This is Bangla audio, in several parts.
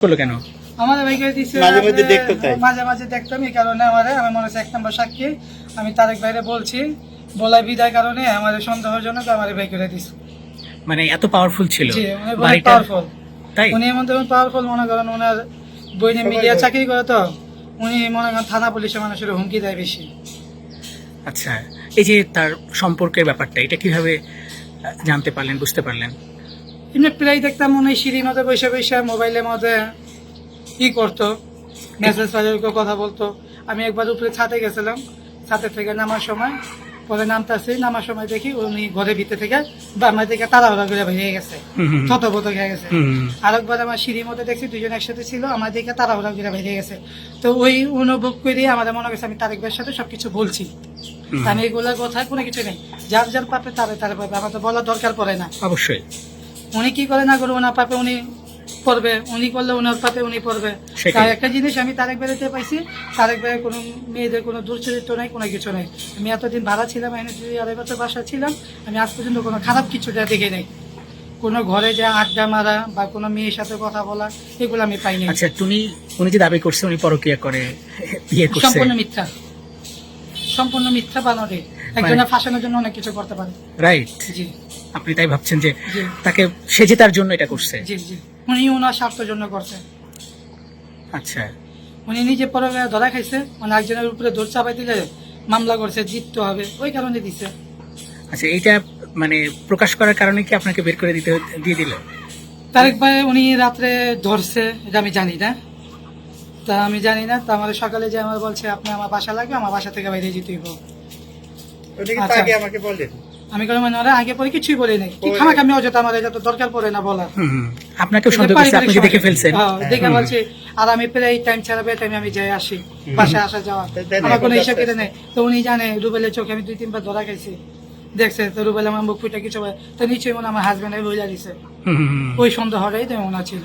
করল কেন? আমাদের ভাইকে দিচ্ছে মাঝে রাত্রে- দেখতো তাই? মাঝে মাঝে দেখতাম এই কারণে আমাদের আমি মনে হচ্ছে এক নম্বর সাক্ষী। আমি তারেক ভাইরে বলছি বলাই বিদায় কারণে সন্দেহজনক আমার ভাই করে দিচ্ছে মানে এত পাওয়ারফুল ছিল জি উনি পাওয়ারফুল তাই? উনি এমন তেমন পাওয়ারফুল মনে করেন ওনার বইনে মিডিয়া চাকরি করে তো উনি মনে করেন থানা পুলিশে মানুষের হুমকি দেয় বেশি। আচ্ছা এই যে তার সম্পর্কের ব্যাপারটা এটা কীভাবে জানতে পারলেন বুঝতে পারলেন? এমনি প্রায় দেখতাম উনি সিঁড়ির মধ্যে বসে বসে মোবাইলের মধ্যে ই করতো মেসেজ ফাইলের কথা বলতো। আমি একবার উপরে ছাদে গেছিলাম ছাদে থেকে নামার সময় পরে নামতাছি নামার সময় দেখি উনি ঘরের ভিতরে থেকে বামার থেকে তাড়াহুড়া করে বেরিয়ে গেছে। থতবত হয়ে গেছে। আরেকবার আমার সিঁড়ির মধ্যে দেখছি দুজন একসাথে ছিল আমার দিকে তাড়াহুড়া করে বেরিয়ে গেছে। তো ওই অনুভব করে আমাদের মনে হয়েছে আমি তারেক ভাইয়ের সাথে সবকিছু বলছি। আমি এগুলোর কথা কোনো কিছু নেই। যার যার পাপে তারে তারে পাবে আমার তো বলার দরকার পড়ে না। অবশ্যই। উনি কি করে না করে ওনার পাপে উনি পড়বে? উনি করলে ওনার পাপে উনি পড়বে। তার একটা জিনিস আমি তারেক বেড়াতে পাইছি তারেক বেড়ে কোনো মেয়েদের কোনো দুশ্চরিত্র নাই কোনো কিছু নাই। আমি এতদিন ভাড়া ছিলাম এনে দুই আড়াই বছর বাসা ছিলাম আমি আজ পর্যন্ত কোনো খারাপ কিছুটা দেখে নেই। কোনো ঘরে যে আড্ডা মারা বা কোনো মেয়ের সাথে কথা বলা এগুলো আমি পাইনি। আচ্ছা তুমি উনি যে দাবি করছে উনি পরকিয়া করে বিয়ে করছে। সম্পূর্ণ মিথ্যা। সম্পূর্ণ মিথ্যা বানরে একজনের ফাঁসানোর জন্য অনেক কিছু করতে পারে। রাইট জি। আপনি তাই ভাবছেন যে তাকে সেজে তার জন্য এটা করছে? জি জি। উনি ওনার স্বার্থের জন্য করছে। আচ্ছা। উনি নিজে পরে ধরা খাইছে মানে একজনের উপরে দৌড় চাপাই দিলে মামলা করছে জিততে হবে ওই কারণে দিছে। আচ্ছা এইটা মানে প্রকাশ করার কারণে কি আপনাকে বের করে দিতে দিয়ে দিল? তারেক ভাই উনি রাত্রে ধরছে এটা আমি জানি না। তা আমি জানি না তা আমার সকালে যে আমার বলছে আপনি আমার বাসা লাগবে আমার বাসা থেকে বাইরে যেতে হইব ওটা কিন্তু আচ্ছা। আমাকে বলেন। আমি কোনো মানে ওরা আগে পরে কিছুই বলি নাই। কি খামাক আমি অযথা আমার এটা তো দরকার পড়ে না বলা হুম। সন্দেহ করছে আপনি দেখে ফেলছেন? হ্যাঁ, দেখে। বলছে আর আমি প্রায় টাইম ছাড়া টাইমে আমি যাই আসি। বাসায় আসা যাওয়া। আমার কোনো হিসাব কেটে নেই। তো উনি জানে রুবেলের চোখে আমি দুই তিনবার ধরা খাইছি। দেখছে তো রুবেল আমার মুখ ফুটে কিছু তো নিশ্চয়ই মনে আমার হাজবেন্ড বইলা দিছে। ওই সন্দেহটাই তো ওনা ছিল।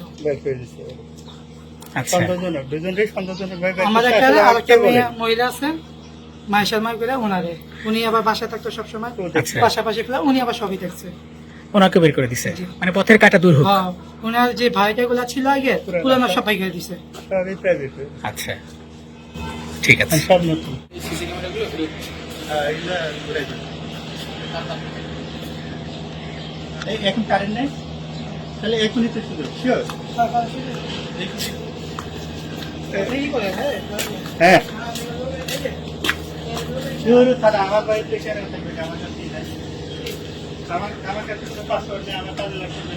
আচ্ছা। সন্দেহজনক দুজনেরই সন্দেহজনক। আমার একটা আর একটা মহিলা আছে মায়ের শর্মা করে ওনারে উনি আবার বাসায় থাকতো সবসময়। আচ্ছা। পাশাপাশি ফেলা উনি আবার সবই দেখছে। ওনাকে বের করে দিছে। মানে পথের কাটা দূর হোক। হ্যাঁ, ওনার যে ভাইটা গুলা ছিল আগে পুরানো সব। করে দিছে। আচ্ছা। ঠিক আছে। সব নতুন। হ্যাঁ, এগুলা ঘুরাই এখন কারেন্ট নেই? তাহলে এখনই তো সুযোগ শিওর হ্যাঁ, হ্যাঁ। শিওর তারা আমার বাড়িতে কেন থাকবে আমার কাছে আমার আমার কাছে তো পাসওয়ার্ড নেই, আমার কাজে লাগবে